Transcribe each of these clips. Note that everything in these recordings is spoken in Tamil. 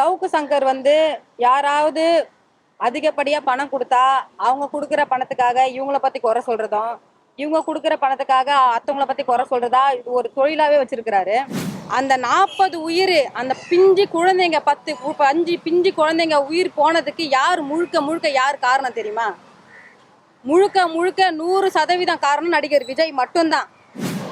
சவுக்கு சங்கர் வந்து யாராவது அதிகப்படியாக பணம் கொடுத்தா அவங்க கொடுக்குற பணத்துக்காக இவங்கள பற்றி குறை சொல்கிறதும் இவங்க கொடுக்குற பணத்துக்காக அத்தவங்கள பற்றி குறை சொல்கிறதா இது ஒரு தொழிலாகவே வச்சிருக்கிறாரு. அந்த நாற்பது உயிர் அந்த பிஞ்சு குழந்தைங்க பத்து அஞ்சு பிஞ்சு குழந்தைங்க உயிர் போனதுக்கு யார் முழுக்க முழுக்க யார் காரணம் தெரியுமா? முழுக்க முழுக்க நூறு சதவீதம் காரணம் நடிகர் விஜய் மட்டும்தான்.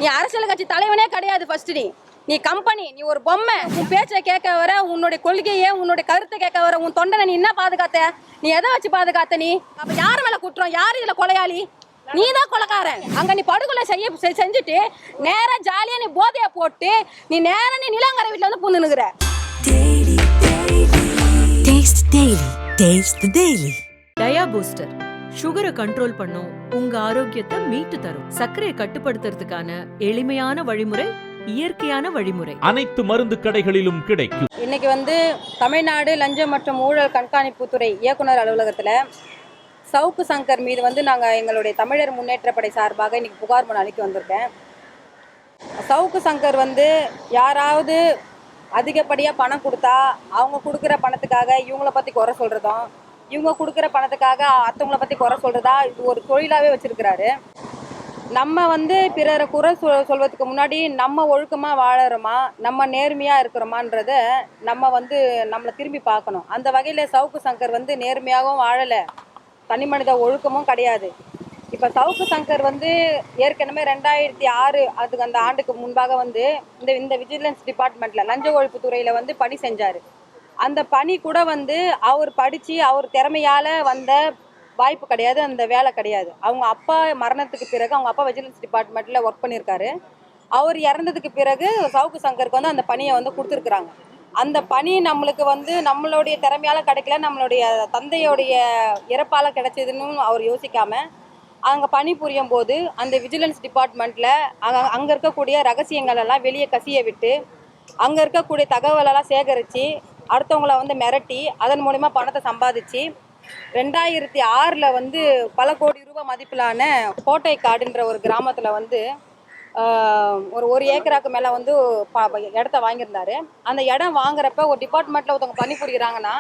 நீ அரசியல் கட்சி தலைவனே கிடையாது ஃபர்ஸ்ட் நீ. நீ கம்பெனி நீ ஒரு பொம்மை உன் பேச்சை கேட்க வர உன்னுடைய கொள்கையை உன்னுடைய கருத்தை கேட்க வர உன் தொண்டனை நீ என்ன பாதுகாத்த? நீ எதை வச்சு பாதுகாத்த நீ? அப்ப யார் மேல குற்றம்? யார் இதுல கொலையாளி? நீ தான் கொலைக்காரன் அங்க நீ படுகொலை செய்ய செஞ்சுட்டு நேரா ஜாலியா நீ போதைய போட்டு நீ நேரா நீ நிலங்கரை வீட்டுல வந்து புந்துனுக்குற. டயா பூஸ்டர் சுகரை கண்ட்ரோல் பண்ணும் உங்க ஆரோக்கியத்தை மீட்டு தரும். சர்க்கரையை கட்டுப்படுத்துறதுக்கான எளிமையான வழிமுறை இயற்கையான வழிமுறை. அனைத்து மருந்து கடைகளிலும் கிடைக்கும். இன்னைக்கு வந்து தமிழ்நாடு லஞ்சம் மற்றும் ஊழல் கண்காணிப்புத்துறை இயக்குனர் அலுவலகத்தில் சவுக்கு சங்கர் மீது வந்து நாங்கள் எங்களுடைய தமிழர் முன்னேற்றப்படை சார்பாக இன்னைக்கு புகார் மனு அளிக்க வந்திருக்கேன். சவுக்கு சங்கர் வந்து யாராவது அதிகப்படியாக பணம் கொடுத்தா அவங்க கொடுக்குற பணத்துக்காக இவங்கள பற்றி குறை சொல்கிறதும் இவங்க கொடுக்குற பணத்துக்காக அடுத்தவங்கள பற்றி குறை சொல்கிறதா இது ஒரு தொழிலாகவே வச்சுருக்கிறாரு. நம்ம வந்து பிறரை குறை சொ சொல்வதுக்கு முன்னாடி நம்ம ஒழுக்கமாக வாழறோமா? நம்ம நேர்மையாக இருக்கிறோமான்றத நம்ம வந்து நம்மளை திரும்பி பார்க்கணும். அந்த வகையில் சவுக்கு சங்கர் வந்து நேர்மையாகவும் வாழலை. தனி மனித ஒழுக்கமும் கிடையாது. இப்போ சவுக்கு சங்கர் வந்து ஏற்கனவே ரெண்டாயிரத்தி ஆறு அதுக்கு அந்த ஆண்டுக்கு முன்பாக வந்து இந்த இந்த விஜிலன்ஸ் டிபார்ட்மெண்ட்டில் லஞ்ச ஒழிப்பு துறையில் வந்து பணி செஞ்சார். அந்த பணி கூட வந்து அவர் படித்து அவர் திறமையால் வந்த வாய்ப்பு கிடையாது அந்த வேலை கிடையாது. அவங்க அப்பா மரணத்துக்கு பிறகு அவங்க அப்பா விஜிலன்ஸ் டிபார்ட்மெண்ட்டில் ஒர்க் பண்ணியிருக்காரு அவர் இறந்ததுக்கு பிறகு சவுக்கு சங்கருக்கு வந்து அந்த பணியை வந்து கொடுத்துருக்குறாங்க. அந்த பணி நம்மளுக்கு வந்து நம்மளுடைய திறமையால் கிடைக்கல நம்மளுடைய தந்தையோடைய இறப்பால் கிடைச்சதுன்னு அவர் யோசிக்காமல் அங்கே பணி புரியும் போது அந்த விஜிலன்ஸ் டிபார்ட்மெண்ட்டில் அங்கே அங்கே இருக்கக்கூடிய ரகசியங்கள் எல்லாம் வெளியே கசிய விட்டு அங்கே இருக்கக்கூடிய தகவலெல்லாம் சேகரித்து அடுத்தவங்கள வந்து மிரட்டி அதன் மூலிமா பணத்தை சம்பாதிச்சு ரெண்டாயிரத்தி ஆறில் வந்து பல கோடி ரூபாய் மதிப்பிலான கோட்டை காடுன்ற ஒரு கிராமத்தில் வந்து ஆஹ், ஒரு ஒரு ஏக்கராக்கு மேலே வந்து இடத்த வாங்கியிருந்தாரு. அந்த இடம் வாங்குறப்ப ஒரு டிபார்ட்மெண்ட்டில் ஒருத்தவங்க பணி புரிகிறாங்கன்னா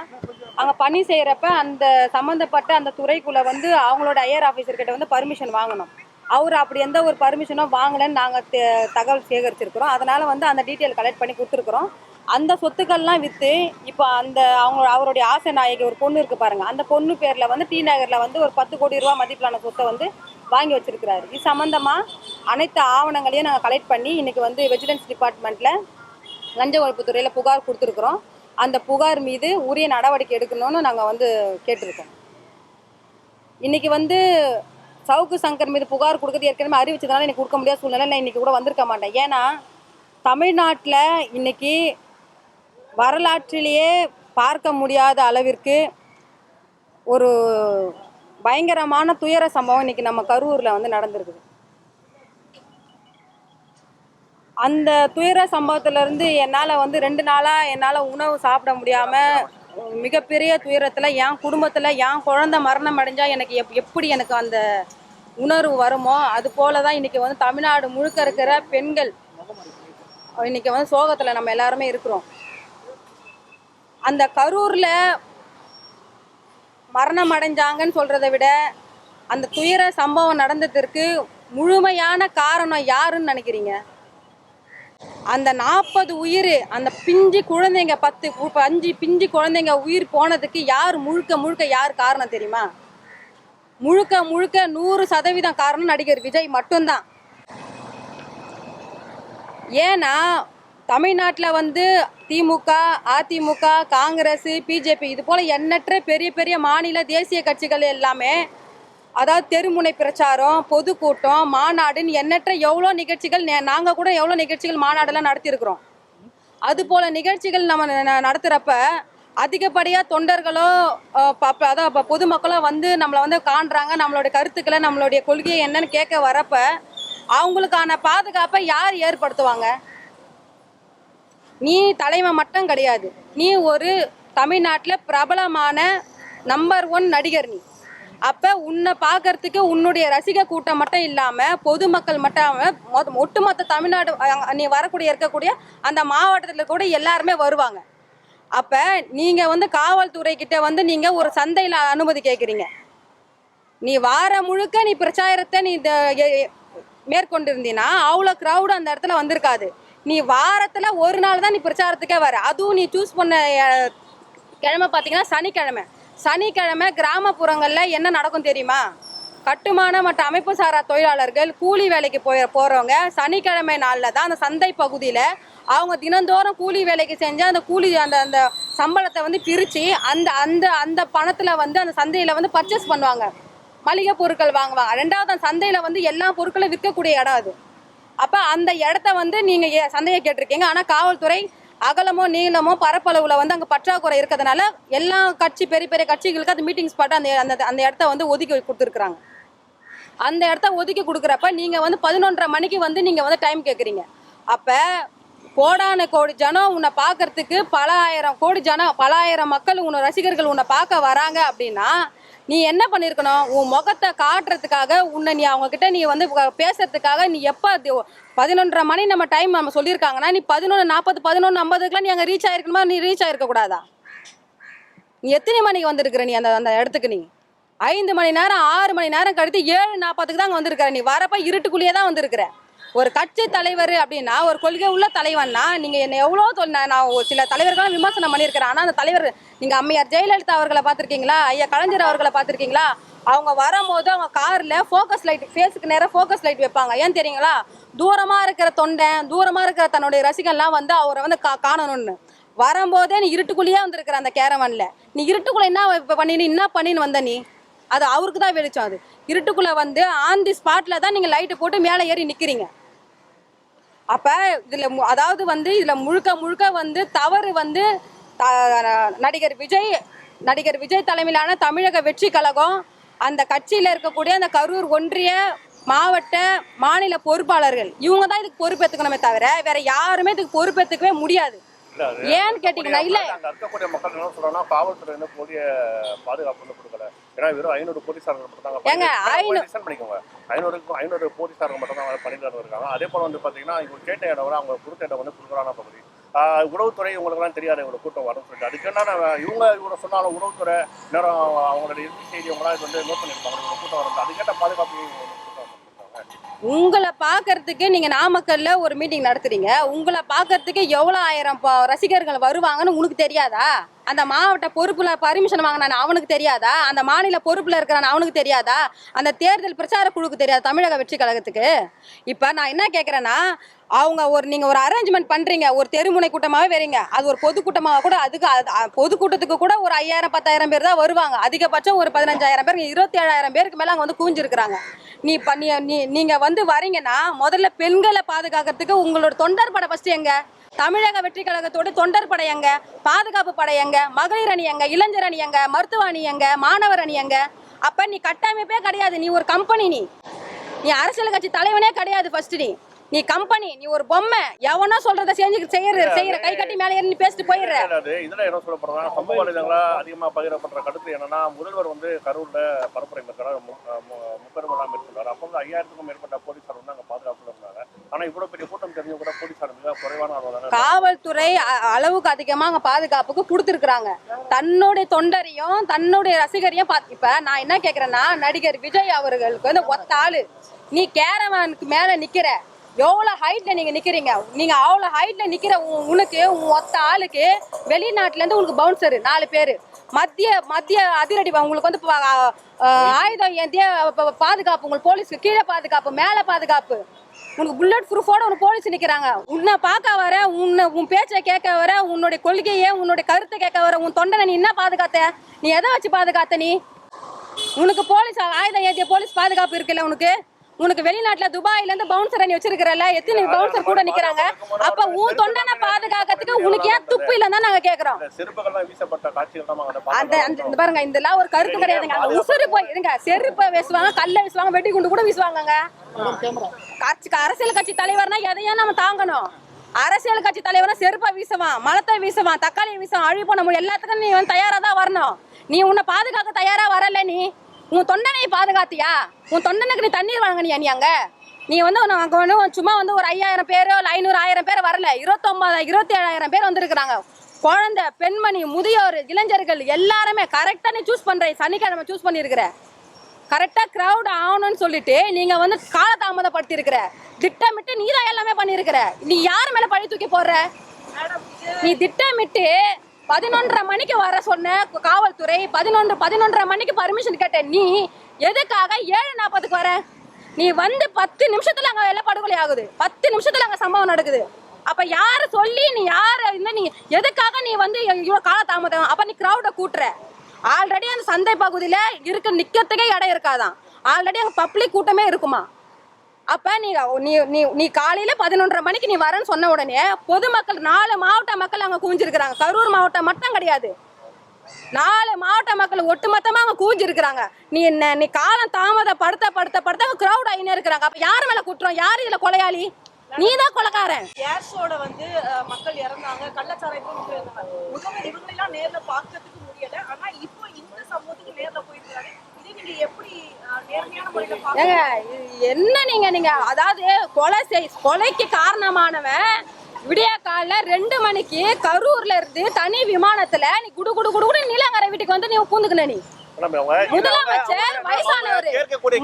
அங்கே பணி செய்கிறப்ப அந்த சம்மந்தப்பட்ட அந்த துறைக்குள்ளே வந்து அவங்களோட ஐயர் ஆஃபீஸர்கிட்ட வந்து பர்மிஷன் வாங்கணும். அவர் அப்படி எந்த ஒரு பர்மிஷனும் வாங்கலைன்னு நாங்கள் தகவல் சேகரிச்சிருக்கிறோம். அதனால் வந்து அந்த டீட்டெயில் கலெக்ட் பண்ணி கொடுத்துருக்குறோம். அந்த சொத்துக்கள்லாம் விற்று இப்போ அந்த அவங்க அவருடைய ஆசை நாயகி ஒரு பொண்ணு இருக்குது பாருங்கள் அந்த பொண்ணு பேரில் வந்து டி நகரில் வந்து ஒரு பத்து கோடி ரூபா மதிப்பிலான சொத்தை வந்து வாங்கி வச்சிருக்கிறாரு. இது சம்மந்தமாக அனைத்து ஆவணங்களையும் நாங்கள் கலெக்ட் பண்ணி இன்னைக்கு வந்து விஜிலன்ஸ் டிபார்ட்மெண்ட்டில் லஞ்ச ஒழிப்பு துறையில் புகார் கொடுத்துருக்குறோம். அந்த புகார் மீது உரிய நடவடிக்கை எடுக்கணும்னு நாங்கள் வந்து கேட்டிருக்கோம். இன்றைக்கி வந்து சவுக்கு சங்கர் மீது புகார் கொடுக்குறது ஏற்கனவே அறிவிச்சதுனால எனக்கு கொடுக்க முடியாத சூழ்நிலை நான் இன்றைக்கி கூட வந்திருக்க மாட்டேன். ஏன்னா தமிழ்நாட்டில் இன்றைக்கி வரலாற்றிலேயே பார்க்க முடியாத அளவிற்கு ஒரு பயங்கரமான துயர சம்பவம் இன்னைக்கு நம்ம கரூரில் வந்து நடந்திருக்குது. அந்த துயர சம்பவத்திலேருந்து என்னால் வந்து ரெண்டு நாளாக என்னால் உணவு சாப்பிட முடியாமல் மிகப்பெரிய துயரத்தில் என் குடும்பத்தில் என் குழந்த மரணம் அடைஞ்சால் எனக்கு எப் எப்படி எனக்கு அந்த உணர்வு வருமோ அது போல தான் இன்றைக்கி வந்து தமிழ்நாடு முழுக்க இருக்கிற பெண்கள் இன்றைக்கி வந்து சோகத்தில் நம்ம எல்லாருமே இருக்கிறோம். அந்த கரூரில் மரணம் அடைஞ்சாங்கன்னு சொல்கிறத விட அந்த துயர சம்பவம் நடந்ததற்கு முழுமையான காரணம் யாருன்னு நினைக்கிறீங்க? அந்த நாற்பது உயிர் அந்த பிஞ்சு குழந்தைங்க பத்து அஞ்சு பிஞ்சு குழந்தைங்க உயிர் போனதுக்கு யார் முழுக்க முழுக்க யார் காரணம் தெரியுமா? முழுக்க முழுக்க நூறு சதவீதம் காரணம் நடிகர் விஜய் மட்டும்தான். ஏன்னா தமிழ்நாட்டில் வந்து திமுக அதிமுக காங்கிரஸ் பிஜேபி இது போல் எண்ணற்ற பெரிய பெரிய மாநில தேசிய கட்சிகள் எல்லாமே அதாவது தெருமுனை பிரச்சாரம் பொதுக்கூட்டம் மாநாடுன்னு எண்ணற்ற எவ்வளோ நிகழ்ச்சிகள் நாங்கள் கூட எவ்வளோ நிகழ்ச்சிகள் மாநாடெல்லாம் நடத்தியிருக்கிறோம். அது போல் நிகழ்ச்சிகள் நம்ம நடத்துகிறப்ப அதிகப்படியாக தொண்டர்களோ ப- அதான் இப்போ பொதுமக்களோ வந்து நம்மளை வந்து காண்றாங்க நம்மளுடைய கருத்துக்களை நம்மளுடைய கொள்கையை என்னன்னு கேட்க வரப்ப அவங்களுக்கான பாதுகாப்பை யார் ஏற்படுத்துவாங்க? நீ தலைமை மட்டும் கிடையாது. நீ ஒரு தமிழ்நாட்டில் பிரபலமான நம்பர் ஒன் நடிகர் நீ. அப்போ உன்னை பார்க்கறதுக்கு உன்னுடைய ரசிக கூட்டம் மட்டும் இல்லாமல் பொதுமக்கள் மட்டும் ஒட்டுமொத்த தமிழ்நாடு நீ வரக்கூடிய இருக்கக்கூடிய அந்த மாவட்டத்தில் கூட எல்லாருமே வருவாங்க. அப்போ நீங்கள் வந்து காவல்துறை கிட்ட வந்து நீங்கள் ஒரு சந்தையில் அனுமதி கேட்குறீங்க நீ வார முழுக்க நீ பிரச்சாரத்தை நீ இந்த எ- அவ்வளோ க்ரௌடு அந்த இடத்துல வந்திருக்காது. நீ வாரத்தில் ஒரு நாள் தான் நீ பிரச்சாரத்துக்கே வர. அதுவும் நீ சூஸ் பண்ண கிழமை பார்த்தீங்கன்னா சனிக்கிழமை. சனிக்கிழமை கிராமப்புறங்களில் என்ன நடக்கும் தெரியுமா? கட்டுமான மற்றும் அமைப்பு சாரா தொழிலாளர்கள் கூலி வேலைக்கு போய் போகிறவங்க சனிக்கிழமை நாளில் தான் அந்த சந்தை பகுதியில் அவங்க தினந்தோறும் கூலி வேலைக்கு செஞ்சு அந்த கூலி அந்த அந்த சம்பளத்தை வந்து பிரித்து அந்த அந்த அந்த பணத்தில் வந்து அந்த சந்தையில் வந்து பர்ச்சேஸ் பண்ணுவாங்க. மளிகை பொருட்கள் வாங்குவாங்க. ரெண்டாவது அந்த சந்தையில் வந்து எல்லா பொருட்களும் விற்கக்கூடிய இடம் அது. அப்போ அந்த இடத்த வந்து நீங்கள் சந்தையை கேட்டிருக்கீங்க. ஆனால் காவல்துறை அகலமோ நீளமோ பரப்பளவில் வந்து அங்கே பற்றாக்குறை இருக்கிறதுனால எல்லா கட்சி பெரிய பெரிய கட்சிகளுக்கு அது மீட்டிங் ஸ்பாட் அந்த அந்த அந்த இடத்த வந்து ஒதுக்கி கொடுத்துருக்குறாங்க. அந்த இடத்த ஒதுக்கி கொடுக்குறப்ப நீங்கள் வந்து பதினொன்றரை மணிக்கு வந்து நீங்கள் வந்து டைம் கேட்குறீங்க அப்போ கோடான கோடி ஜனம் உன்னை பார்க்கறதுக்கு பல ஆயிரம் கோடி ஜனம் பல ஆயிரம் மக்கள் உன்னை ரசிகர்கள் உன்னை பார்க்க வராங்க அப்படின்னா நீ என்ன பண்ணியிருக்கணும் உன் முகத்தை காட்டுறதுக்காக உன்னை நீ அவங்க கிட்ட நீ வந்து பேசுறதுக்காக நீ எப்போ பதினொன்றரை மணி நம்ம டைம் நம்ம சொல்லியிருக்காங்கன்னா நீ பதினொன்று நாற்பது பதினொன்று ஐம்பதுக்குலாம் நீ அங்கே ரீச் ஆயிருக்கணுமா நீ ரீச் ஆயிருக்க கூடாதா நீ எத்தனை மணிக்கு வந்திருக்கிற நீ அந்த அந்த இடத்துக்கு நீ? ஐந்து மணி நேரம் ஆறு மணி நேரம் கழித்து ஏழு நாற்பதுக்கு தான் அங்கே வந்திருக்கிற நீ. வரப்ப இருட்டுக்குள்ளேயே தான் வந்திருக்கிற. ஒரு கட்சி தலைவர் அப்படின்னா ஒரு கொள்கை உள்ள தலைவன்னா நீங்கள் என்ன எவ்வளோ நான் ஒரு சில தலைவர்களும் விமர்சனம் பண்ணியிருக்கிறேன். ஆனால் அந்த தலைவர் நீங்கள் அம்மையார் ஜெயலலிதா அவர்களை பார்த்துருக்கீங்களா? ஐயா கலைஞர் அவர்களை பார்த்துருக்கீங்களா? அவங்க வரும்போது அவங்க காரில் ஃபோக்கஸ் லைட் ஃபேஸுக்கு நேராக ஃபோக்கஸ் லைட் வைப்பாங்க. ஏன் தெரியுங்களா? தூரமாக இருக்கிற தொண்டன் தூரமாக இருக்கிற தன்னுடைய ரசிகன்லாம் வந்து அவரை வந்து கா காணணும்னு. வரும்போதே நீ இருட்டுக்குள்ளேயே வந்திருக்கிற அந்த கேரவனில். நீ இருட்டுக்குள்ளே என்ன இப்ப பண்ணின்னு என்ன பண்ணின்னு வந்த நீ? அது அவருக்கு தான் வெளிச்சம் அது. இருட்டுக்குள்ளே வந்து ஆன் தி ஸ்பாட்டில் தான் நீங்கள் லைட்டு போட்டு மேலே ஏறி நிற்கிறீங்க அப்ப இதுல மு- அதாவது வந்து இதுல முழுக்க முழுக்க வந்து தவறு வந்து த- நடிகர் விஜய் நடிகர் விஜய் தலைமையிலான தமிழக வெற்றி கழகம் அந்த கட்சியில இருக்கக்கூடிய அந்த கரூர் ஒன்றிய மாவட்ட மாநில பொறுப்பாளர்கள் இவங்க தான் இதுக்கு பொறுப்பேற்றுக்கணுமே தவிர வேற யாருமே இதுக்கு பொறுப்பேற்றுக்கவே முடியாது. ஏன்னு கேட்டீங்கன்னா இல்ல. இருக்கக்கூடிய மக்கள் என்ன சொல்றாங்கன்னா காவல்துறை வந்து போதிய பாதுகாப்பு வந்து கொடுக்கல. ஏன்னா வெறும் ஐநூறு போலீசார்கள் மட்டும் தாங்க ஏங்க, ஐநூ- லிசன் பண்ணிக்கோங்க. ஐநூறுக்கும் ஐநூறு போலீசார்கள் மட்டும் தான் பணியில் இருக்காங்க. அதே போல வந்து பாத்தீங்கன்னா இவங்க கேட்ட இடம் அவங்க கொடுத்த இடம் வந்து குறுகலான பகுதி. உளவுத்துறை உங்களுக்குலாம் தெரியாது இவ்வளவு கூட்டம் வரும்னு சொல்லிட்டு. அதுக்கு என்ன இவங்க இவ்வளவு சொன்னாலும் உளவுத்துறை நேரம் அவங்களோட இறுதி செய்தி இது வந்து நோட் பண்ணியிருப்பாங்க. கூட்டம் வரும் அதுக்கேற்ற பாதுகாப்பு இவங்க கூட்டம். உங்களை பார்க்கறதுக்கு நீங்கள் நாமக்கல்ல ஒரு மீட்டிங் நடத்துறீங்க. உங்களை பார்க்கறதுக்கு எவ்வளோ ஆயிரம் ரசிகர்கள் வருவாங்கன்னு உனக்கு தெரியாதா? அந்த மாவட்ட பொறுப்புல பர்மிஷன் வாங்கினான் அவனுக்கு தெரியாதா? அந்த மாநில பொறுப்புல இருக்கிறான் அவனுக்கு தெரியாதா? அந்த தேர்தல் பிரச்சார குழுக்கு தெரியாதா தமிழக வெற்றி கழகத்துக்கு? இப்போ நான் என்ன கேட்குறேன்னா அவங்க ஒரு நீங்க ஒரு அரேஞ்ச்மெண்ட் பண்றீங்க ஒரு தெருமுனை கூட்டமாவே வரீங்க அது ஒரு பொதுக்கூட்டமாக கூட அதுக்கு அது- பொதுக்கூட்டத்துக்கு கூட ஒரு ஐயாயிரம் பத்தாயிரம் பேர் தான் வருவாங்க. அதிகபட்சம் ஒரு பதினஞ்சாயிரம் பேர் இருபத்தி ஏழாயிரம் பேருக்கு மேல அங்க வந்து குவிஞ்சிருக்கிறாங்க நீ பண்ணி நீ நீங்க வந்து வரீங்கன்னா முதல்ல பெண்களை பாதுகாக்கிறதுக்கு உங்களோட தொண்டர் படை ஃபர்ஸ்ட் எங்க? தமிழக வெற்றி கழகத்தோட தொண்டர் படை எங்க பாதுகாப்பு படை எங்க மகளிர் அணி எங்க இளைஞர் அணி எங்க மருத்துவ அணி எங்க மாணவர் அணி எங்க அப்ப நீ கட்டமைப்பே கிடையாது. நீ ஒரு கம்பெனி நீ. நீ அரசியல் கட்சி தலைவனே கிடையாது ஃபர்ஸ்ட் நீ. நீ கம்பெனி நீ ஒரு பொம்மை. எவனோ சொல்றத செஞ்சு செய்யற செய்யற கை கட்டி மேலே ஏறி நீ பேசிட்டு போயிடுற. இதுல என்ன சொல்லப்படுறா சமூக வலைதளங்களா அதிகமா பகிரப்படுற கருத்து என்னன்னா முதல்வர் வந்து கரூர்ல பரப்புரை மேற்கொண்டார். முக்கருமெல்லாம் மேற்கொண்டார். அப்போ வந்து ஐயாயிரத்துக்கும் மேற்பட்ட போலீசார் வந்து அங்க பாதுகாப்புல காவல்துறை அளவுக்கு அதிகமாக அங்கே பாதுகாப்புக்கு கொடுத்துருக்குறாங்க. தன்னுடைய தொண்டரையும் தன்னுடைய ரசிகரையும் பா இப்ப நான் என்ன கேட்கறேன்னா நடிகர் விஜய் அவர்களுக்கு வந்து ஒத்த ஆளு. நீ கேரவானுக்கு மேல நிக்கிற. எவ்வளோ ஹைட்ல நீங்க நிக்கிறீங்க? நீங்க அவ்வளோ ஹைட்ல நிக்கிற உனக்கு உன் ஒத்த ஆளுக்கு வெளிநாட்டுல இருந்து உனக்கு பவுன்சரு நாலு பேர். மத்திய மத்திய அதிரடி உங்களுக்கு வந்து ஆயுதம் ஏந்திய பாதுகாப்பு உங்களுக்கு போலீஸ்க்கு கீழே பாதுகாப்பு மேலே பாதுகாப்பு. உனக்கு புல்லட் ப்ரூஃபோட உனக்கு போலீஸ் நிற்கிறாங்க உன்னை பார்க்க வர உன்னை உன் பேச்சை கேட்க வர உன்னுடைய கொள்கையை உன்னுடைய கருத்தை கேட்க வர உன் தொண்டனை நீ என்ன பாதுகாத்த? நீ எதை வச்சு பாதுகாத்த நீ? உனக்கு போலீஸ் ஆயுதம் ஏற்றிய போலீஸ் பாதுகாப்பு இருக்குல்ல உனக்கு? உனக்கு வெளிநாட்டுல துபாயில இருந்து பவுன்சர் அணி வச்சிருக்கிறல்ல எத்தனை பவுன்சர் கூட நிக்கிறாங்க? அப்ப உன் தொண்டனை பாதுகாக்கிறதுக்கு உனக்கு ஏன் துப்பு இல்லைன்னு நாங்க கேக்குறோம்? அந்த அந்த இந்த பாருங்க இதெல்லாம் ஒரு கருத்து கிடையாதுங்க. அங்க உசுறு போய் இருங்க செருப்பை வீசுவாங்க கல்லை வீசுவாங்க வெடி குண்டு கூட வீசுவாங்கங்க. அரசியல் கட்சி தலைவர்னா எதையும் நம்ம தாங்கணும். அரசியல் கட்சி தலைவர்னா செருப்பை வீசுவான் மலத்தை வீசுவான் தக்காளியை வீசுவான் அழி பண்ண முடியும் எல்லாத்துக்கும் நீ வந்து தயாரா தான் வரணும். நீ உன்னை பாதுகாக்க தயாரா வரல நீ. உன் தொண்டனை பாதுகாத்தியா? உன் தொண்டனுக்கு நீ தண்ணீர் வழங்கினியா நீ அங்கே? நீ வந்து உன்னை அங்க வந்து சும்மா வந்து ஒரு ஐயாயிரம் பேரோ இல்லை ஐநூறு ஆயிரம் பேர் வரல. இருபத்தொம்பது இருபத்தி ஏழாயிரம் பேர் வந்திருக்கிறாங்க. குழந்தை பெண்மணி முதியோர் இளைஞர்கள் எல்லாருமே கரெக்டாக நீ சூஸ் பண்ணுறேன் சனிக்கிழமை சூஸ் பண்ணியிருக்கிற. கரெக்டாக க்ரௌட் ஆகணும்னு சொல்லிட்டு நீங்கள் வந்து காலதாமதப்படுத்தியிருக்கிற. திட்டமிட்டு நீ தான் எல்லாமே பண்ணியிருக்கிற. நீ யார் மேலே பழி தூக்கி போடுற? நீ திட்டமிட்டு பதினொன்றரை மணிக்கு வர சொன்ன காவல்துறை பதினொன்று பதினொன்றரை மணிக்கு பர்மிஷன் கேட்ட நீ எதுக்காக ஏழு நாற்பதுக்கு வர? நீ வந்து பத்து நிமிஷத்துல அங்க எல்லாம் படுகொலை ஆகுது. பத்து நிமிஷத்துல அங்க சம்பவம் நடக்குது. அப்ப யாரு சொல்லி நீ யாரு இந்த நீ எதுக்காக நீ வந்து இவ்வளவு காலதாமதம் அப்ப நீ கிரௌட கூட்டுற. ஆல்ரெடி அந்த சந்தை பகுதியில இருக்க நிக்கிறதுக்கே இடம் இருக்காதான். ஆல்ரெடி அங்க பப்ளிக் கூட்டமே இருக்குமா? அப்ப நீ நீ நீ நீ காலையில பதினொன்றரை மணிக்கு நீ வரேன்னு சொன்ன உடனே பொதுமக்கள் நாலு மாவட்ட மக்கள் அங்க குவிஞ்சிருக்கிறாங்க. கரூர் மாவட்டம் மட்டும் கிடையாது. நாலு மாவட்ட மக்கள் ஒட்டுமொத்தமா அங்க குவிஞ்சிருக்கிறாங்க. நீ என்ன நீ காலம் தாமத படுத்த படுத்த படுத்த கிரௌட் ஆகினே இருக்கிறாங்க. அப்ப யார் மேல குற்றம்? யார் இதுல கொலையாளி? நீ தான் கொலைக்காரன் கேஸோட வந்து மக்கள் இறந்தாங்க. கள்ளச்சாராயத்துக்கு மக்கள் இறந்தாங்க இவங்களெல்லாம் நேர்ல பார்க்கறதுக்கு முடியல. ஆனா இப்போ இந்த சம்பவத்துக்கு நேர்ல போயிருக்காங்க ஏங்க என்ன நீங்க நீங்க அதாவது கொலை செய் கொலைக்கு காரணமானவன் விடிய காலைல ரெண்டு மணிக்கு கரூர்ல இருந்து தனி விமானத்துல நீ குடு குடு குடு குடு நீலங்கரை வீட்டுக்கு வந்து நீ பூந்துக்கின நீ. முதலமைச்சர் வயசானவரு.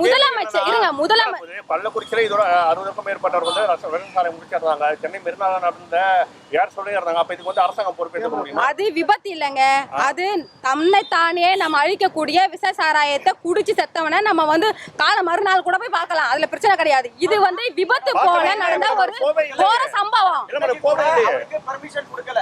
முதலமைச்சர், இருங்க, முதலம- அதாவது பள்ளக்குறிச்சியில இதோட அறுபதுக்கும் மேற்பட்டவர் வந்து ரச- வெறுங்காலை முடிச்சிருந்தாங்க சென்னை மெரினால நடந்த யார் சொல்லி இருந்தாங்க. அப்ப இதுக்கு வந்து அரசாங்கம் பொறுப்பேற்க முடியுமா? அது விபத்து இல்லைங்க. அது தன்னைத்தானே நம்ம அழிக்கக்கூடிய விஷ சாராயத்தை குடிச்சு செத்தவனை நம்ம வந்து கால மறுநாள் கூட போய் பார்க்கலாம். அதுல பிரச்சனை கிடையாது. இது வந்து விபத்து போல நடந்த ஒரு கோர சம்பவம். பர்மிஷன் கொடுக்கல.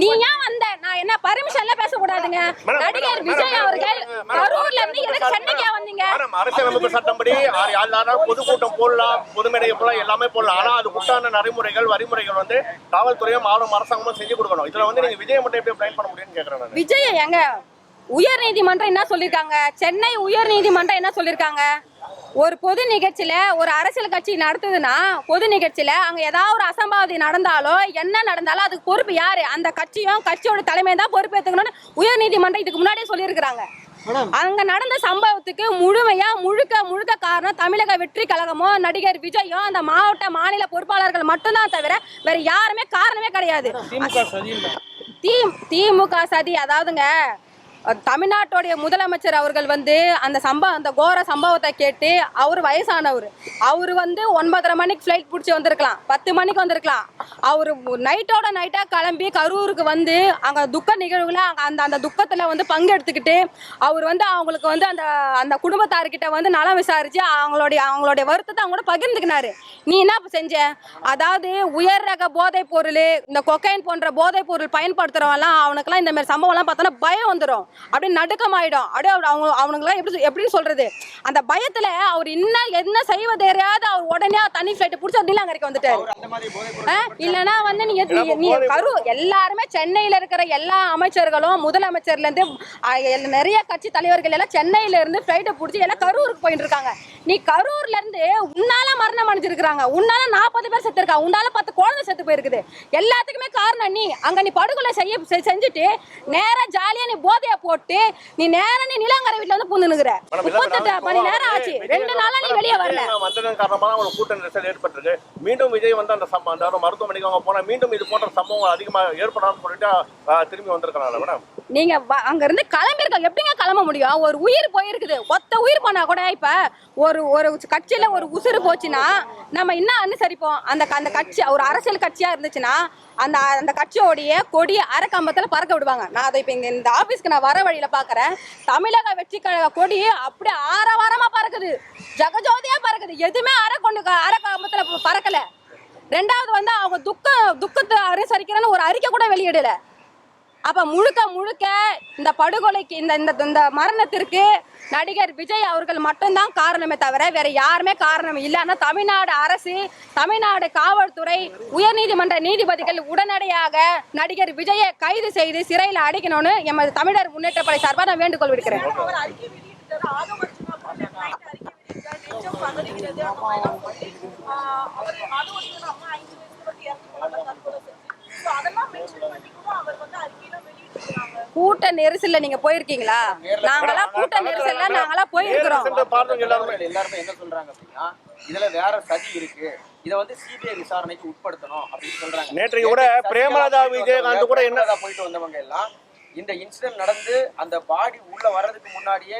நீ ஏன் வந்த? நான் என்ன பர்மிஷன்ல பேசக்கூடாதுங்க. மேடம், நடிகர் விஜய் அவர்கள் கரூர்ல இருந்து எதுக்கு மேடம், சென்னைக்கு வந்தீங்க? மேடம், அரசியலமைப்பு சட்டப்படி யார் யாரும் பொதுக்கூட்டம் போடலாம் பொதுமேடையை போடலாம் எல்லாமே போடலாம். ஆனா அது உண்டான நடைமுறைகள் வரிமுறைகள் வந்து காவல்துறையும் மாவட்ட அரசாங்கமும் செஞ்சு கொடுக்கணும். இதுல வந்து நீங்க விஜய் மட்டும் எப்படி பிளைன் பண்ண முடியும்னு கேக்குறேன் விஜய் எங்க? உயர் நீதிமன்றம் என்ன சொல்லிருக்காங்க? சென்னை உயர் நீதிமன்றம் என்ன சொல்லிருக்காங்க? ஒரு பொது நிகழ்ச்சியில ஒரு அரசியல் கட்சி நடத்துதுன்னா பொது நிகழ்ச்சியில அங்க ஏதாவது ஒரு அசம்பாவிதி நடந்தாலோ என்ன நடந்தாலும் அதுக்கு பொறுப்பு யாரு? அந்த கட்சியும் கட்சியோட தலைமை தான் பொறுப்பேற்றுக்கணும்னு உயர் நீதிமன்றம் இதுக்கு முன்னாடியே சொல்லியிருக்கிறாங்க. அங்க நடந்த சம்பவத்துக்கு முழுமையா முழுக்க முழுக்க காரணம் தமிழக வெற்றி கழகமோ நடிகர் விஜயோ அந்த மாவட்ட மாநில பொறுப்பாளர்கள் மட்டும்தான் தவிர வேற யாருமே காரணமே கிடையாது. திமுக சதி அதாவதுங்க. தமிழ்நாட்டுடைய முதலமைச்சர் அவர்கள் வந்து அந்த சம்பவம் அந்த கோர சம்பவத்தை கேட்டு அவர் வயசானவர். அவர் வந்து ஒன்பதரை மணிக்கு ஃப்ளைட் பிடிச்சி வந்திருக்கலாம். பத்து மணிக்கு வந்திருக்கலாம். அவர் நைட்டோட நைட்டாக கிளம்பி கரூருக்கு வந்து அங்கே துக்க நிகழ்வுல அங்கே அந்த அந்த துக்கத்தில் வந்து பங்கெடுத்துக்கிட்டு அவர் வந்து அவங்களுக்கு வந்து அந்த அந்த குடும்பத்தார்கிட்ட வந்து நலம் விசாரித்து அவங்களுடைய அவங்களுடைய வருத்தத்தை அவங்க கூட பகிர்ந்துக்கினாரு. நீ என்ன செஞ்ச? அதாவது உயர் ரக போதைப் பொருள் இந்த கொக்கைன் போன்ற போதைப் பொருள் பயன்படுத்துறவங்கலாம் அவனுக்குலாம் இந்த மாதிரி சம்பவம்லாம் பார்த்தோன்னா பயம் வந்துடும் அப்படியே நடுக்கமாயிடும். அப்படியே அவங்க அவனுங்களாம் எப்படி சொ- எப்படி சொல்றது? அந்த பயத்துல அவர் இன்னும் என்ன செய்வது தெரியாத அவர் உடனே தனி ஃபிளைட் பிடிச்சி நீலாங்கரைக்கு வந்துட்டாரு. அந்த மாதிரி போதை ஆ? இல்லனா வந்து நீ எது- நீ- கரு எல்லாருமே சென்னையில இருக்கிற எல்லா அமைச்சர்களும் முதலமைச்சர்ல இருந்து நிறைய கட்சி தலைவர்கள் எல்லாம் சென்னையில இருந்து ஃபிளைட்டை பிடிச்சி எல்லாம் கரூருக்கு போயிட்டு இருக்காங்க. நீ கரூர்ல இருந்து உன்னால மரணம் அடைஞ்சிருக்காங்க உன்னால நாற்பது பேர் செத்துருக்காங்க. உன்னால பத்து குழந்தை செத்து போயிருக்குது. எல்லாத்துக்குமே காரணம் நீ. அங்க நீ படுகொலை செய்ய செஞ்சுட்டு நேரா ஜாலியா நீ போதைய போட்டு நீ நேரா நீ நிலங்கரை வீட்டுல வந்து மேடம், இல்ல முப்பத்தெட்டு மணி நேரம் ஆச்சு. ரெண்டு நாளா நீ வெளியே வரல. வந்ததன் காரணமா ஒரு கூட்ட நெரிசல் ஏற்பட்டிருக்கு. மீண்டும் விஜய் வந்து அந்த சம்பவம் அந்த மருத்துவமனைக்கு அவங்க போனா மீண்டும் இது போன்ற சம்பவம் அதிகமா ஏற்படாதுன்னு சொல்லிட்டு திரும்பி வந்திருக்கனால மேடம்? நீங்க அங்க இருந்து கிளம்பிருக்க எப்படிங்க கிளம்ப முடியும்? ஒரு உயிர் போயிருக்குது. ஒத்த உயிர் போனா கூட இப்ப ஒரு ஒரு கட்சியில ஒரு உசுறு போச்சுன்னா நம்ம என்ன அனுசரிப்போம் அந்த க- அந்த கட்சி ஒரு அரசியல் கட்சியா இருந்துச்சுன்னா அந்த அந்த கட்சியோடைய கொடி அரைக்கம்பத்துல பறக்க விடுவாங்க. நான் அதை இப்போ இங்கே இந்த ஆபீஸ்க்கு நான் வர வழியில பாக்குறேன். தமிழக வெற்றி கழக கொடி அப்படியே ஆரவாரமா பறக்குது. ஜெகஜோதியா பறக்குது. எதுவுமே அரை கொண்டு அரைக்கம்பத்துல பறக்கல. ரெண்டாவது வந்து அவங்க துக்க துக்கத்தை அனுசரிக்கிறேன்னு ஒரு அறிக்கை கூட வெளியிடல. அப்ப முழுக்க முழுக்க இந்த படுகொலைக்கு இந்த இந்த இந்த மரணத்திற்கு நடிகர் விஜய் அவர்கள் மட்டும்தான் காரணமே தவிர வேற யாருமே காரணம் இல்லைன்னா தமிழ்நாடு அரசு தமிழ்நாடு காவல்துறை உயர்நீதிமன்ற நீதிபதிகள் உடனடியாக நடிகர் விஜயை கைது செய்து சிறையில் அடைக்கணும்னு எமது தமிழர் முன்னேற்ற படை சார்பாக நான் வேண்டுகோள் விடுக்கிறேன். அவர் கூட்ட நெரிசல்ல நீங்க போயிருக்கீங்களா? நாங்களாம் கூட்ட நெரிசல்ல நாங்களாம் போயிருக்கிறோம். எல்லாருமே என்ன சொல்றாங்க அப்படின்னா இதுல வேற சதி இருக்கு. இத வந்து சிபிஐ விசாரணைக்கு உட்படுத்தணும் அப்படின்னு சொல்றாங்க. நேற்றைக்கு கூட நேற்று பிரேமலதா விஜயகாந்த் கூட என்ன பிரேமலதா போயிட்டு வந்தவங்க எல்லாம் இந்த இன்சிடென்ட் நடந்து அந்த பாடி உள்ள வர்றதுக்கு முன்னாடியே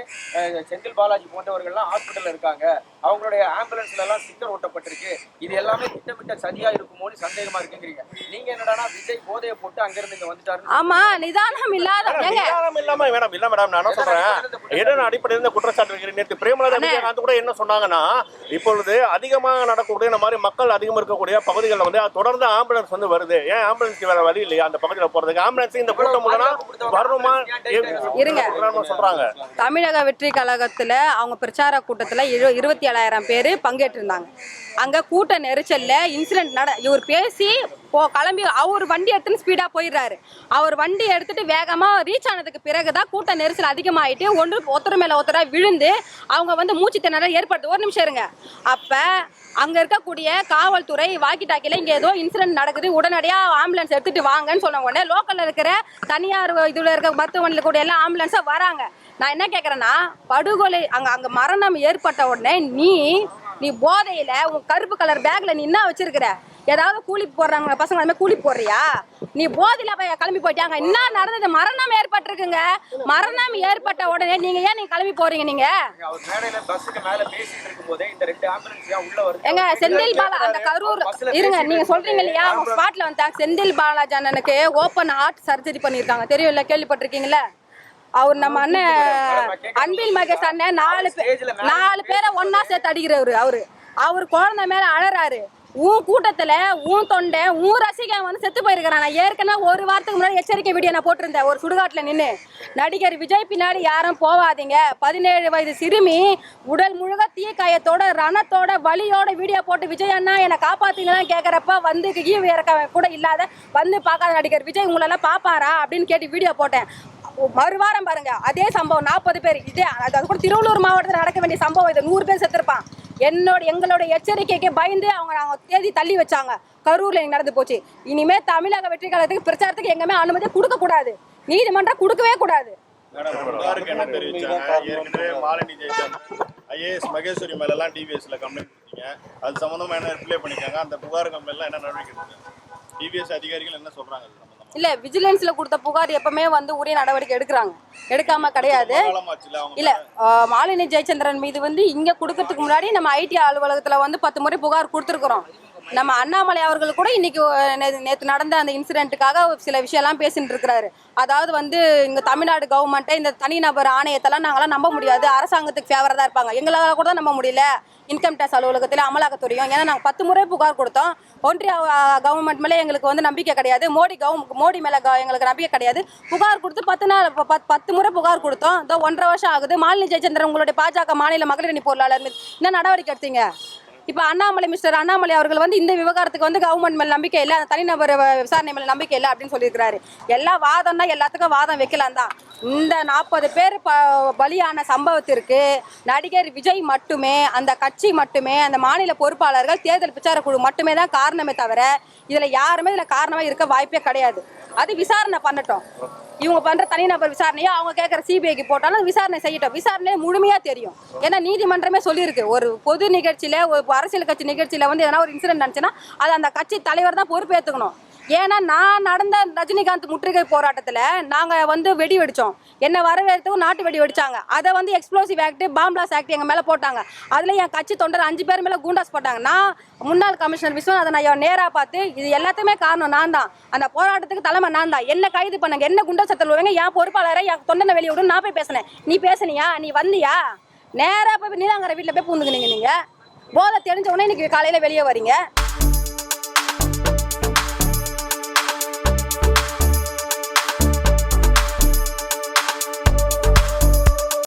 செந்தில் பாலாஜி போன்றவர்கள்லாம் ஹாஸ்பிட்டல்ல இருக்காங்க. அவங்களுடைய ஆம்புலன்ஸ்ல எல்லாம் ஸ்டிக்கர் ஒட்டப்பட்டிருக்கு. இது எல்லாமே திட்டமிட்ட சதியா இருக்குமோன்னு சந்தேகமா இருக்குங்கிறீங்க. நீங்க என்னடானா விஜய் போதையை போட்டு அங்க இருந்து இங்க வந்துட்டாரு ஆமா நிதானம் இல்லாத ஏங்க? நிதானம் இல்லாம மேடம் இல்ல மேடம் நான் சொல்றேன்? என்ன அடிப்படையில் இந்த குற்றச்சாட்டு இருக்கிறேன் நேற்று பிரேமலதா. விஜயகாந்த் கூட என்ன சொன்னாங்கன்னா இப்பொழுது அதிகமாக நடக்கக்கூடிய இந்த மாதிரி மக்கள் அதிகம் இருக்கக்கூடிய பகுதிகளில் வந்து தொடர்ந்து ஆம்புலன்ஸ் வந்து வருது. ஏன் ஆம்புலன்ஸ்க்கு வேற வழி இல்லையா? அந்த பகுதியில் போறதுக்கு ஆம்புலன்ஸ் இந்த கூட்டம் மூலமா வரணுமா? இருங்க. சொல்றாங்க. தமிழக வெற்றி கழகத்துல அவங்க பிரச்சார கூட்டத்துல இரு- இருபத்தி ஏழாயிரம் பேர் பங்கேற்றிருந்தாங்க. அங்கே கூட்ட நெரிச்சலில் இன்சிடென்ட் நட இவர் பேசி போ கிளம்பி அவர் வண்டி எடுத்துன்னு ஸ்பீடாக போயிடுறாரு. அவர் வண்டி எடுத்துட்டு வேகமாக ரீச் ஆனதுக்கு பிறகு தான் கூட்ட நெரிசல் அதிகமாகிட்டு ஒன்று ஒருத்தர் மேலே ஒருத்தராக விழுந்து அவங்க வந்து மூச்சு திணறல் ஏற்படுது ஒரு நிமிஷம் இருங்க. அப்போ அங்கே இருக்கக்கூடிய காவல்துறை வாக்கி டாக்கியில் இங்கே ஏதோ இன்சிடென்ட் நடக்குது. உடனடியாக ஆம்புலன்ஸ் எடுத்துட்டு வாங்கன்னு சொன்ன உடனே லோக்கலில் இருக்கிற தனியார் இதில் இருக்க மருத்துவமனையில் கூட எல்லாம் ஆம்புலன்ஸாக வராங்க. நான் என்ன கேக்குறேன்னா படுகொலை அங்க அங்க மரணம் ஏற்பட்ட உடனே நீ நீ போதையில உன் கருப்பு கலர் பேக்ல நீ என்ன வச்சிருக்கிற? ஏதாவது கூலி போடுறாங்க பசங்க மாதிரி கூலி போடுறியா? நீ போதையில போய் கிளம்பி போயிட்டாங்க என்ன நடந்தது? மரணம் ஏற்பட்டிருக்குங்க. மரணம் ஏற்பட்ட உடனே நீங்க ஏன் நீங்க கிளம்பி போறீங்க நீங்க? எங்க செந்தில் பாலா அந்த கரூர் இருங்க நீங்க சொல்றீங்க இல்லையா? இருக்கும்போது ஸ்பாட்ல வந்தா செந்தில் பாலாஜி அண்ணனுக்கு ஓப்பன் ஹார்ட் சர்ஜரி பண்ணிருக்காங்க தெரியும்ல கேள்விப்பட்டிருக்கீங்களா அவர் நம்ம அண்ணன் அன்பில் மகேஷ் அண்ணன் நாலு பேர் நாலு பேரை ஒன்னா சேர்த்து அடிக்கிறவரு அவரு. அவர் குழந்தை மேல அழறாரு. உன் கூட்டத்துல உன் தொண்டை உன் ரசிகன் வந்து செத்து போயிருக்கிறான். நான் ஏற்கனவே ஒரு வாரத்துக்கு முன்னாடி எச்சரிக்கை வீடியோ நான் போட்டிருந்தேன். ஒரு சுடுகாட்டுல நின்னு. நடிகர் விஜய் பின்னாடி யாரும் போவாதீங்க. பதினேழு வயது சிறுமி உடல் முழுக தீக்காயத்தோட ரணத்தோட வலியோட வீடியோ போட்டு விஜய் அண்ணா என்னை காப்பாத்தீங்கன்னு கேட்குறப்ப வந்து ஈவு இறக்க கூட இல்லாத வந்து பார்க்காத நடிகர் விஜய் உங்களெல்லாம் பாப்பாரா? அப்படின்னு கேட்டு வீடியோ போட்டேன். மறுவாரம் பாருங்க அதே சம்பவம் நாற்பது பேர் இதே அது கூட திருவள்ளூர் மாவட்டத்தில் நடக்க வேண்டிய சம்பவம் இது. நூறு பேர் செத்துருப்பான். என்னோட எங்களோட எச்சரிக்கைக்கு பயந்து அவங்க அவங்க தேதி தள்ளி வச்சாங்க. கரூர்ல நடந்து போச்சு. இனிமே தமிழக வெற்றிக்காலத்துக்கு பிரச்சாரத்துக்கு எங்கேயுமே அனுமதி கொடுக்க கூடாது. நீதிமன்றம் கொடுக்கவே கூடாது. என்ன ஐஏஎஸ் மகேஸ்வரி மேலெல்லாம் டிவிஎஸ்ல கம்ப்ளைண்ட் கொடுத்தீங்க. அது சம்மந்தமா என்ன ரிப்ளை பண்ணிக்காங்க அந்த புகார் கம்பெனிலாம் என்ன நடவடிக்கை எடுத்தாங்க? டிவிஎஸ் அதிகாரிகள் என்ன சொல்றாங்க? இல்ல விஜிலன்ஸ்ல கொடுத்த புகார் எப்பவுமே வந்து உரிய நடவடிக்கை எடுக்கிறாங்க. எடுக்காம கிடையாது. இல்ல மாலினி ஜெயச்சந்திரன் மீது வந்து இங்க கொடுக்கறதுக்கு முன்னாடி நம்ம ஐடி அலுவலகத்துல வந்து பத்து முறை புகார் கொடுத்துருக்குறோம். நம்ம அண்ணாமலை அவர்கள் கூட இன்னைக்கு அஹ், நே- நேத்து நடந்த அந்த இன்சிடென்ட்டுக்காக சில விஷயம்லாம் பேசிட்டு இருக்கிறாரு. அதாவது வந்து இங்க தமிழ்நாடு கவர்மெண்ட்டை இந்த தனிநபர் ஆணையத்தெல்லாம் நாங்களாம் நம்ப முடியாது. அரசாங்கத்துக்கு ஃபேவரா தான் இருப்பாங்க. எங்களால கூட தான் நம்ப முடியல. இன்கம் டேக்ஸ் அலுவலகத்தில் அமலாக்கத்துறையும் ஏன்னா நாங்கள் பத்து முறை புகார் கொடுத்தோம். ஒன்றிய கவர்மெண்ட் மேலே எங்களுக்கு வந்து நம்பிக்கை கிடையாது. மோடி கவர்மெண்ட் மோடி மேலே எங்களுக்கு நம்பிக்கை கிடையாது. புகார் கொடுத்து பத்து நாள் பத்து முறை புகார் கொடுத்தோம். இதோ ஒன்றரை வருஷம் ஆகுது. மாலினி ஜெயச்சந்திரன் உங்களுடைய பாஜக மாநில மகளிர் அணி பொருளாளர் என்ன நடவடிக்கை எடுத்தீங்க? இப்போ அண்ணாமலை மிஸ்டர் அண்ணாமலை அவர்கள் வந்து இந்த விவகாரத்துக்கு வந்து கவர்மெண்ட் மேல நம்பிக்கை இல்லை அந்த தனிநபர் விசாரணை மேல நம்பிக்கை இல்லை அப்படின்னு சொல்லியிருக்கிறாரு. எல்லா வாதம்னா எல்லாத்துக்கும் வாதம் வைக்கலாம் தான். இந்த நாற்பது பேர் ப பலியான சம்பவத்திற்கு நடிகர் விஜய் மட்டுமே அந்த கட்சி மட்டுமே அந்த மாநில பொறுப்பாளர்கள் தேர்தல் பிரச்சார குழு மட்டுமே தான் காரணமே தவிர இதில் யாருமே இதில் காரணமாக இருக்க வாய்ப்பே கிடையாது. அது விசாரணை பண்ணட்டும். இவங்க பண்ற தனிநபர் விசாரணையை அவங்க கேட்கற சிபிஐக்கு போட்டாலும் விசாரணை செய்யட்டும். விசாரணை முழுமையா தெரியும். ஏன்னா நீதிமன்றமே சொல்லியிருக்கு. ஒரு பொது நிகழ்ச்சியில ஒரு அரசியல் கட்சி நிகழ்ச்சியில வந்து எதனா ஒரு இன்சிடென்ட் நடந்துச்சுன்னா அது அந்த கட்சி தலைவர் தான் பொறுப்பேற்றுக்கணும் ஏன்னா நான் நடந்த ரஜினிகாந்த் முற்றுகை போராட்டத்தில் நாங்கள் வந்து வெடி வெடித்தோம் என்னை வரவேற்கவும் நாட்டு வெடி வெடித்தாங்க அதை வந்து எக்ஸ்ப்ளோசிவ் ஆக்ட் பாம்பிளாஸ் ஆக்ட் எங்கள் மேலே போட்டாங்க. அதில் என் கட்சி தொண்டர் அஞ்சு பேர் மேலே கூண்டாஸ் போட்டாங்க. நான் முன்னாள் கமிஷனர் விஸ்வநாதன் நான் நேராக பார்த்து இது எல்லாத்தையுமே காரணம் நான் தான். அந்த போராட்டத்துக்கு தலைமை நான் தான். என்ன கைது பண்ணாங்க என்ன குண்டா சத்தல் வருவாங்க என் பொறுப்பாளரை என் தொண்டனை வெளியே விடும் நான் போய் பேசினேன். நீ பேசுனியா? நீ வந்தியா? நேராக போய் நீலாங்கிற வீட்டில் போய் பூந்துக்கினீங்க நீங்கள் போதை தெரிஞ்ச உடனே இன்னைக்கு காலையில் வெளியே வரீங்க.